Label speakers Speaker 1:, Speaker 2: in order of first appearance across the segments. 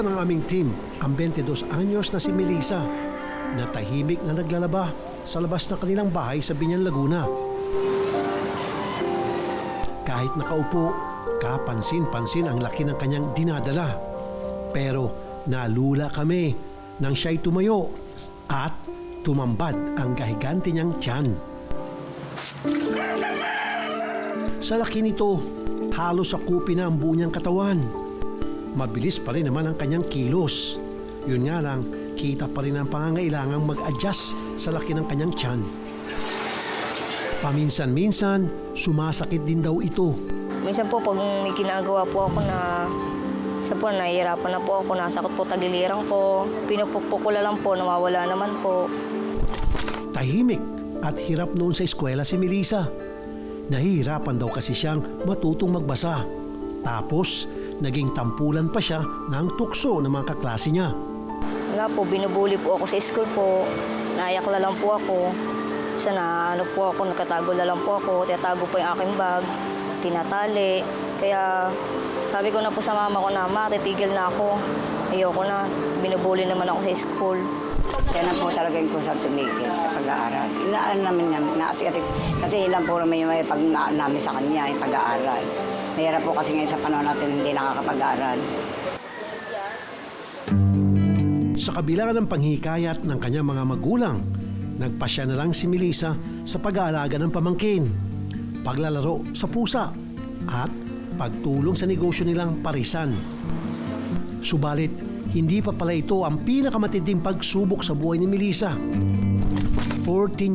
Speaker 1: Nakita ng aming team ang 22 anyos na si Melissa na tahimik na naglalaba sa labas ng kanilang bahay sa Binyan, Laguna. Kahit nakaupo, kapansin-pansin ang laki ng kanyang dinadala. Pero nalula kami nang siya'y tumayo at tumambad ang gahigante niyang tiyan. Sa laki nito, halos sakupin na ang buo niyang katawan. Mabilis pa rin naman ang kanyang kilos. Yun nga lang, kita pa rin ang pangangailangang mag-adjust sa laki ng kanyang tiyan. Paminsan-minsan, sumasakit din daw ito.
Speaker 2: Minsan po pag may ginagawa po ako na sa po, nahihirapan na po ako, nasakot po tagiliran ko, pinupukpok ko lang po, nawawala naman po.
Speaker 1: Tahimik at hirap noon sa eskwela si Melissa. Nahihirapan daw kasi siyang matutong magbasa. Tapos, naging tampulan pa siya ng tukso ng mga kaklase niya.
Speaker 2: Wala po, binubuli po ako sa school po, naiyak na lang po ako. Isa na ano po ako, nakatago na lang po ako, tinatago po yung aking bag, tinatali. Kaya sabi ko na po sa mama ko na, ma, titigil na ako. Ayoko na, binubuli naman ako sa school.
Speaker 3: Yan na po talaga yung kusang tumigil sa pag-aaral. Inaaral namin yan, naati-ati. Kasi ilan po naman yung may pag namin sa kanya, yung pag-aaral. Mahirap po kasi ngayon sa panahon natin hindi nakakapag-aaral.
Speaker 1: Sa kabila ng panghikayat ng kanyang mga magulang, nagpasya na lang si Melissa sa pag-aalaga ng pamangkin, paglalaro sa pusa, at pagtulong sa negosyo nilang parisan. Subalit, hindi pa pala ito ang pinakamatinding pagsubok sa buhay ni Melissa. 14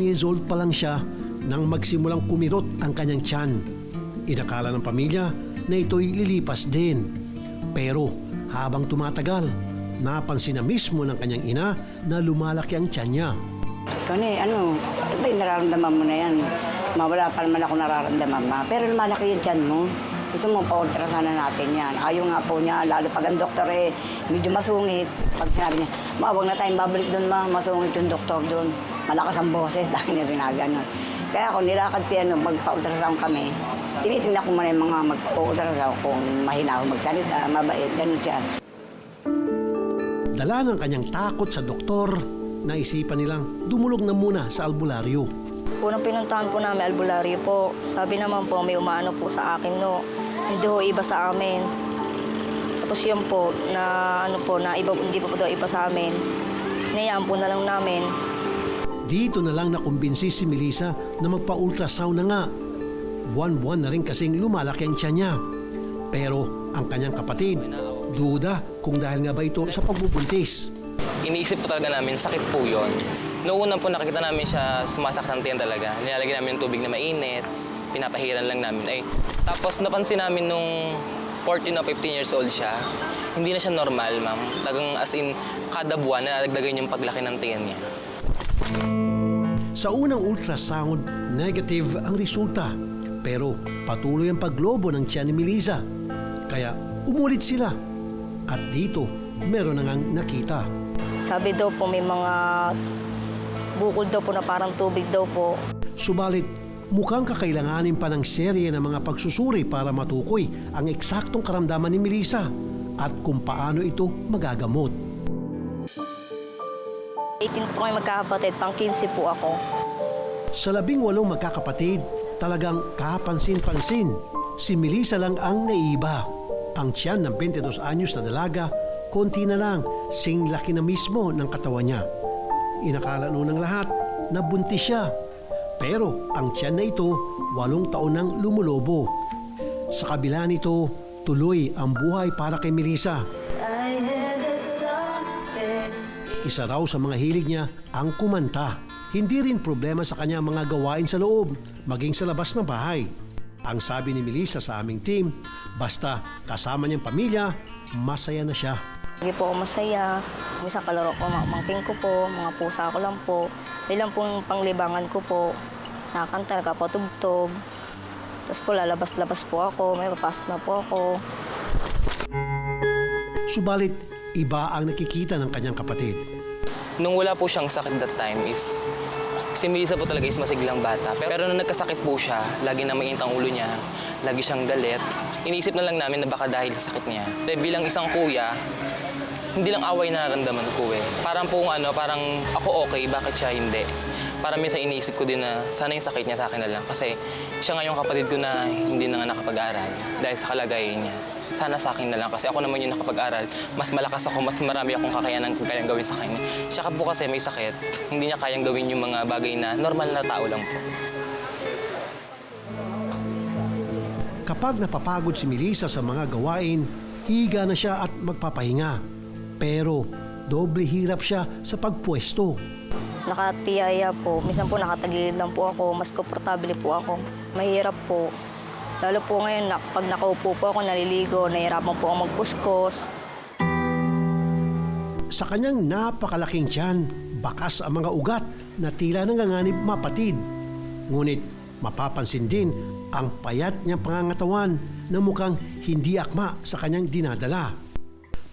Speaker 1: years old pa lang siya nang magsimulang kumirot ang kanyang tiyan. Inakala ng pamilya na ito'y lilipas din. Pero habang tumatagal, napansin na mismo ng kanyang ina na lumalaki ang tiyan niya.
Speaker 3: Kani, ano, ano ba yung nararamdaman mo na yan? Mawala pa naman ako nararamdaman ma. Pero lumalaki yung tiyan mo. Gusto mo pa sana natin yan. Ayaw nga po niya, lalo pag ang doktor eh, medyo masungit. Pag sinabi niya, ma, na tayong babalik doon ma, masungit yung doktor doon. Malakas ang boses, dahil niya rin gano'n. Kaya ako nilakad ko yan, nung magpa-ultrasound kami, tinitingnan ko muna yung mga mag-ultrasound kung mahina ako magsalita, mabait, gano'n siya.
Speaker 1: Dala ng kanyang takot sa doktor, naisipan nilang dumulog na muna sa albularyo.
Speaker 2: Unang pinuntahan po namin, albularyo po. Sabi naman po, may umaano po sa akin, no. Hindi ho iba sa amin. Tapos yun po, na ano po, na iba, hindi po, po daw iba sa amin. Nayaan po na lang namin.
Speaker 1: Dito na lang nakumbinsi si Melissa na magpa-ultrasound na nga. Buwan-buwan na rin kasing lumalaki ang tiyan niya. Pero ang kanyang kapatid, duda kung dahil nga ba ito sa pagbubuntis.
Speaker 4: iniisip po talaga namin, sakit po yun. Noong una po nakikita namin siya sumasakit ng tiyan talaga. Nilalagyan namin ng tubig na mainit, pinapahiran lang namin. Ay, tapos napansin namin nung 14 o 15 years old siya, hindi na siya normal, ma'am. Tagang as in, kada buwan, nalagdagan yung paglaki ng tiyan niya.
Speaker 1: Sa unang ultrasound, negative ang resulta. Pero patuloy ang paglobo ng tiyan ni Melissa. Kaya umulit sila. At dito, meron na ngang nakita.
Speaker 2: Sabi daw po, may mga bukol daw po na parang tubig daw po.
Speaker 1: Subalit, mukhang kakailanganin pa ng serye ng mga pagsusuri para matukoy ang eksaktong karamdaman ni Melissa at kung paano ito magagamot.
Speaker 2: 18 po kayo magkakapatid, pang 15 po ako.
Speaker 1: Sa labing walong magkakapatid, talagang kapansin-pansin, si Melissa lang ang naiba. Ang tiyan ng 22 anyos na dalaga, konti na lang, sing laki na mismo ng katawan niya. Inakala noon ng lahat na buntis siya. Pero ang tiyan na ito, walong taon nang lumulobo. Sa kabila nito, tuloy ang buhay para kay Melissa. Isa raw sa mga hilig niya ang kumanta. Hindi rin problema sa kanya mga gawain sa loob, maging sa labas ng bahay. Ang sabi ni Melissa sa aming team, basta kasama niyang pamilya, masaya na siya.
Speaker 2: Hindi po ako masaya. Minsan kalaro ko, mga mangking ko po, mga pusa ko lang po. Yun lang po yung panglibangan ko po. Nakakanta, nakapatugtog. Tapos po lalabas-labas po ako, may papasok na po ako.
Speaker 1: Subalit, iba ang nakikita ng kanyang kapatid.
Speaker 4: Nung wala po siyang sakit that time is, si Melissa po talaga is masiglang bata. Pero nung nagkasakit po siya, lagi na mainit ang ulo niya, lagi siyang galit. Iniisip na lang namin na baka dahil sa sakit niya. Eh, bilang isang kuya, hindi lang away na nararamdaman ko eh. Parang pong ano, parang ako okay, bakit siya hindi? Parang minsan iniisip ko din na sana yung sakit niya sa akin na lang. Kasi siya nga yung kapatid ko na hindi na nga nakapag-aral dahil sa kalagayan niya. Sana sa akin na lang kasi ako naman yung nakapag-aral. Mas malakas ako, mas marami akong kakayanan kayang gawin sa kanya. Siya po kasi may sakit, hindi niya kayang gawin yung mga bagay na normal na tao lang po.
Speaker 5: Kapag napapagod si Melissa sa mga gawain, higa na siya at magpapahinga. Pero doble hirap siya sa pagpwesto.
Speaker 2: Nakatiyaya po. Minsan po nakatagilid lang po ako. Mas komportable po ako. Mahirap po. Lalo po ngayon, na, pag nakaupo po ako, naliligo, nahihirapan po ako magpuskos.
Speaker 5: Sa kanyang napakalaking tiyan, bakas ang mga ugat na tila nanganganib mapatid. Ngunit mapapansin din ang payat niyang pangangatawan na mukhang hindi akma sa kanyang dinadala.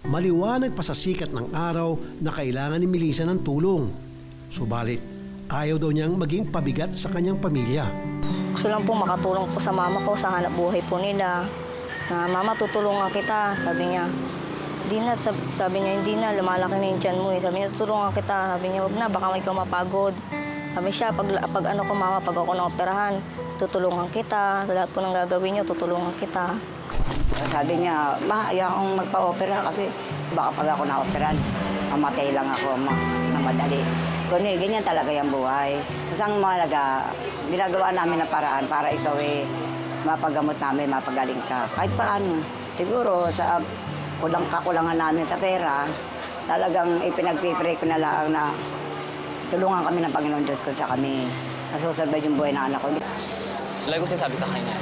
Speaker 5: Maliwanag pa sa sikat ng araw na kailangan ni Melissa ng tulong. Subalit, ayaw daw niyang maging pabigat sa kanyang pamilya.
Speaker 2: Gusto lang po makatulong po sa mama ko sa hanap buhay po nila. Na, mama, tutulungan kita, sabi niya. Hindi na, sab- sabi niya, hindi na, lumalaki na yung tiyan mo eh. Sabi niya, tutulungan kita. Sabi niya, wag na, baka may ikaw mapagod. Sabi siya, pag, pag ano ko mama, pag ako na-operahan, tutulungan kita. Sa lahat po ng gagawin niyo, tutulungan kita.
Speaker 3: Sabi niya, ma, ayaw akong magpa-opera kasi baka pag ako na-operan, mamatay lang ako ma, na madali. Ganyan, ganyan talaga yung buhay. Kasi ang mahalaga, ginagawa namin ng paraan para ikaw eh, mapagamot namin, mapagaling ka. Kahit paano. Siguro sa kulang kakulangan namin sa pera, talagang ipinagpipray ko na lang na tulungan kami ng Panginoon Diyos ko sa kami. Nasusurvive yung buhay ng anak ko.
Speaker 4: Lagi ko sinasabi sa kanya,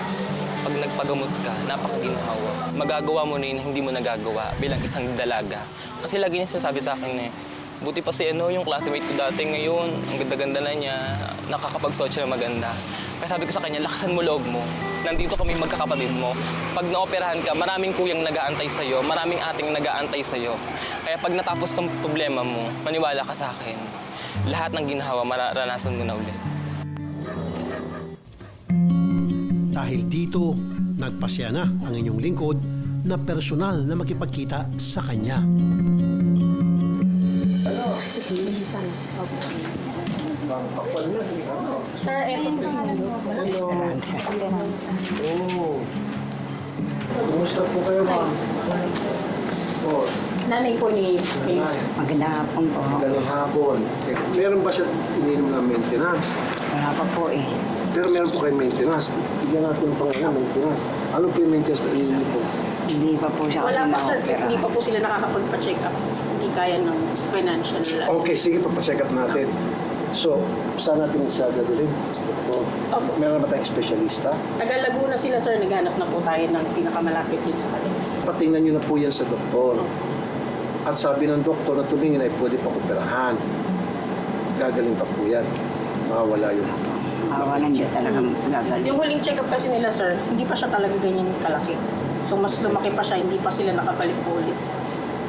Speaker 4: pag nagpagamot ka, napakaginhawa. Magagawa mo na yun, hindi mo nagagawa bilang isang dalaga. Kasi lagi niya sinasabi sa akin eh, buti pa si ano, yung classmate ko dati ngayon, ang ganda-ganda na niya, nakakapag-suot siya ng maganda. Kaya sabi ko sa kanya, lakasan mo loob mo. Nandito kami magkakapatid mo. Pag naoperahan ka, maraming kuyang nag-aantay sa'yo, maraming ating nag-aantay sa'yo. Kaya pag natapos tong problema mo, maniwala ka sa akin. Lahat ng ginhawa, mararanasan mo na ulit.
Speaker 5: Dahil dito, nagpasya na ang inyong lingkod na personal na makipagkita sa kanya.
Speaker 6: Sir, eto po.
Speaker 5: Kumusta po kayo, ma'am? Oh,
Speaker 6: Nanay po ni Felix.
Speaker 3: Magandang hapon po.
Speaker 5: magandang hapon. Eh, meron ba siya ininom ng maintenance?
Speaker 3: Wala pa po eh.
Speaker 5: Pero meron po kayo maintenance. Bigyan natin ng pangalan, maintenance. Ano po yung maintenance na ininom po?
Speaker 3: Hindi pa po siya
Speaker 6: Wala pa sir, hindi pa po sila nakakapagpa-check up. Kaya ng financial.
Speaker 5: Okay, sige, papacheck up natin. So, saan natin siya gagawin? Doktor,
Speaker 6: Opo.
Speaker 5: meron ba tayong espesyalista?
Speaker 6: Taga Laguna sila sir, naghanap na po tayo ng pinakamalapit din sa kanila.
Speaker 5: Patingnan nyo na po yan sa doktor. At sabi ng doktor na tumingin ay pwede pa operahan. Gagaling pa po yan. Mawala yung...
Speaker 3: Awa ng Diyos talagang gagaling.
Speaker 6: Yung huling check up kasi nila sir, hindi pa siya talaga ganyan kalaki. So mas lumaki pa siya, hindi pa sila nakabalik po ulit.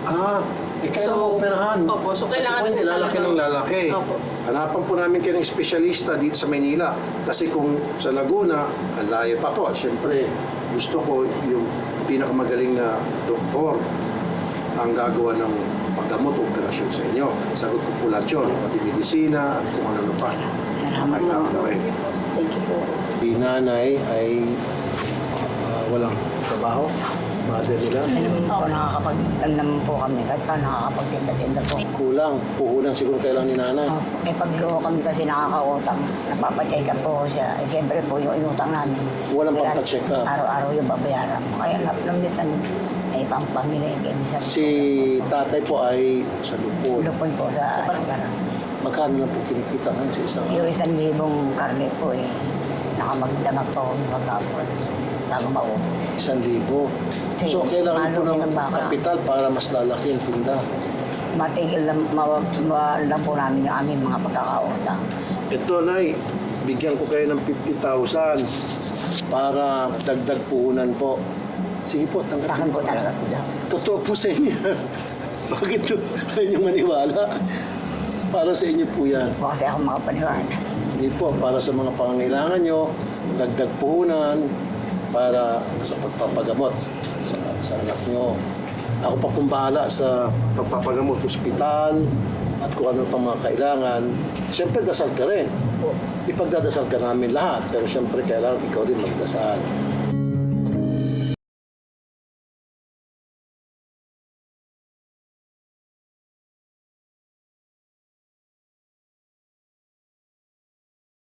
Speaker 5: Ah, eh kaya
Speaker 6: So,
Speaker 5: operahan.
Speaker 6: opo, so kailangan
Speaker 5: Kasi po, lalaki ng lalaki.
Speaker 6: Opo.
Speaker 5: Hanapan po namin kayo ng espesyalista dito sa Maynila. Kasi kung sa Laguna, ang layo pa po. Siyempre, gusto ko yung pinakamagaling na doktor ang gagawa ng paggamot o operasyon sa inyo. Sagot ko po lahat yun, pati medisina at kung ano pa. Ay,
Speaker 3: po.
Speaker 5: gagawin.
Speaker 6: Thank you po.
Speaker 5: Di nanay ay ah, walang trabaho. Mother nila.
Speaker 3: Po, nakakapagtanda po kami. Kahit pa nakakapagtinda-tinda po.
Speaker 5: Kulang. Puhunan siguro kailang ni nanay.
Speaker 3: Oh, eh pag loko kami kasi nakakautang, napapacheck up po siya. Eh, siyempre po yung inutang namin.
Speaker 5: Walang
Speaker 3: Kaya
Speaker 5: pampacheck up.
Speaker 3: Araw-araw yung babayaran mo. Kaya naplamitan, eh pampamili. Kaya minsan
Speaker 5: Si tatay po ay sa lupon.
Speaker 3: lupon po sa lugar.
Speaker 5: Magkano lang po kinikita ngayon sa isang
Speaker 3: Yung isang libong karne po eh, nakamagdamag po ako ng maghapon bago maubos.
Speaker 5: isang libo. So, kailangan po ng
Speaker 3: ng baka.
Speaker 5: kapital para mas lalaki yung tinda.
Speaker 3: Matigil lang, ma, ma, lang po namin yung aming mga pagkakautang.
Speaker 5: Ito, Nay, bigyan ko kayo ng 50,000 para dagdag puhunan po. Sige po,
Speaker 3: Sa akin
Speaker 5: tanggapin
Speaker 3: po talaga po daw.
Speaker 5: Totoo po sa inyo. Bakit to? Ayaw maniwala? Para sa inyo po yan.
Speaker 3: Po kasi ako makapaniwala.
Speaker 5: Hindi po, para sa mga pangangailangan nyo, dagdag puhunan para sa pagpapagamot sa, sa anak nyo. Ako pa pong bahala sa pagpapagamot ospital at kung ano pang mga kailangan. Siyempre, dasal ka rin. Ipagdadasal ka namin lahat. Pero siyempre, kailangan ikaw din magdasal.